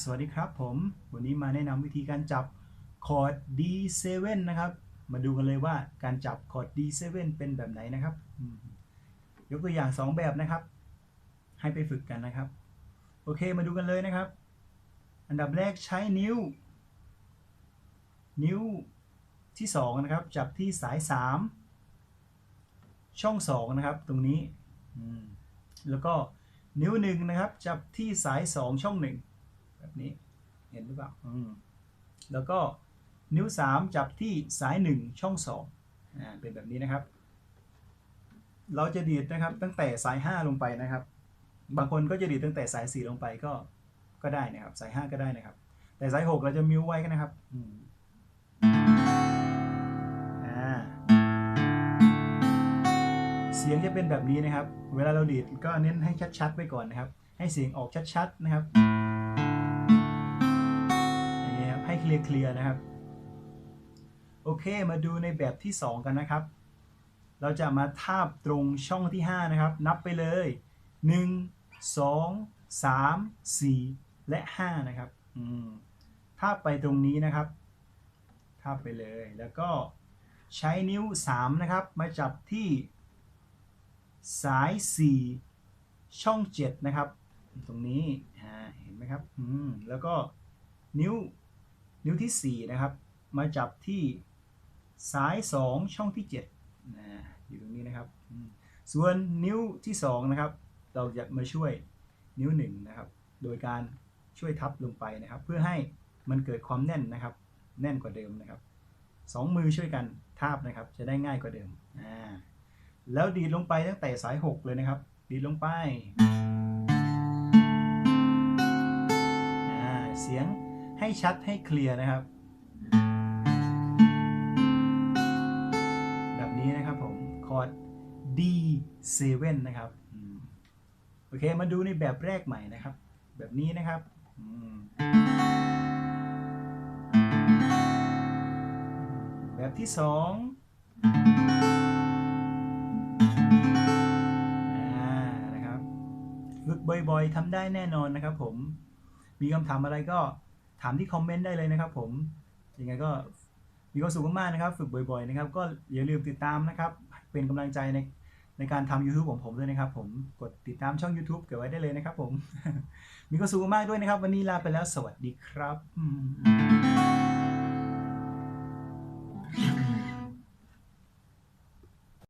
สวัสดีครับผม วันนี้มาแนะนำวิธีการจับคอร์ด D7 นะครับ มาดูกันเลยว่าการจับคอร์ด D7 เป็นแบบไหนนะครับ ยกตัวอย่าง 2 แบบนะครับ ให้ไปฝึกกันนะครับ โอเคมาดูกันเลยนะครับ อันดับแรกใช้นิ้ว นิ้วที่ 2 นะครับ จับที่สาย 3 ช่อง 2 นะครับ ตรงนี้ แล้วก็นิ้วหนึ่งนะครับ จับที่สาย 2 ช่อง 1 แบบนี้ เห็นหรือเปล่าอืมแล้วก็นิ้ว 3 จับที่สาย 1 ช่อง2อ่าเป็นแบบนี้นะครับ เราจะดีดนะครับตั้งแต่สาย 5 ลงไปนะครับ บางคนก็จะดีดตั้งแต่สาย 4 ลงไปก็ก็ได้นะครับ สาย 5 ก็ได้นะครับ แต่สาย 6 เราจะมิวไว้กันนะครับอืมอ่าเสียงจะเป็นแบบนี้นะครับ เวลาเราดีดก็เน้นให้ชัดๆไว้ก่อนนะครับ ให้เสียงออกชัดๆนะครับ เคลียร์ๆนะครับ โอเคมาดูในแบบที่ 2 กันนะครับ เราจะมาทาบตรงช่องที่ 5 นะครับ นับไปเลย 1 2 3 4 และ 5 นะครับทาบไปตรงนี้นะครับทาบไปเลยแล้วก็ใช้นิ้ว 3 นะครับ มาจับที่สาย 4 ช่อง 7 นะครับ ตรงนี้เห็นไหมครับแล้วก็นิ้ว นิ้วที่ 4 นะครับ มาจับที่สาย 2 ช่องที่7นะอยู่ตรงนี้นะครับ ส่วนนิ้วที่ 2 นะครับ เราจะมาช่วยนิ้ว 1 นะครับ โดยการช่วยทับลงไปนะครับ เพื่อให้มันเกิดความแน่นนะครับ แน่นกว่าเดิมนะครับสองมือช่วยกันทาบนะครับ จะได้ง่ายกว่าเดิมอ่าแล้วดีดลงไปตั้งแต่สาย 6 เลยนะครับ ดีดลงไป ให้ชัดให้เคลียร์นะครับ แบบนี้นะครับผม คอร์ด D7 นะครับโอเค มาดูในแบบแรกใหม่นะครับ แบบนี้นะครับแบบที่สองนะครับ ฝึกบ่อยๆทำได้แน่นอนนะครับผม มีคำถามอะไรก็ ถามที่คอมเมนต์ได้เลยนะครับผมยังไงก็มีความสุขมากๆนะครับ ฝึกบ่อยๆนะครับ ก็อย่าลืมติดตามนะครับ เป็นกำลังใจในในการทำ YouTube ของผมด้วยนะครับผมกดติดตามช่อง YouTube เก็บไว้ได้เลยนะครับผม มีความสุขมากด้วยนะครับ วันนี้ลาไปแล้วสวัสดีครับ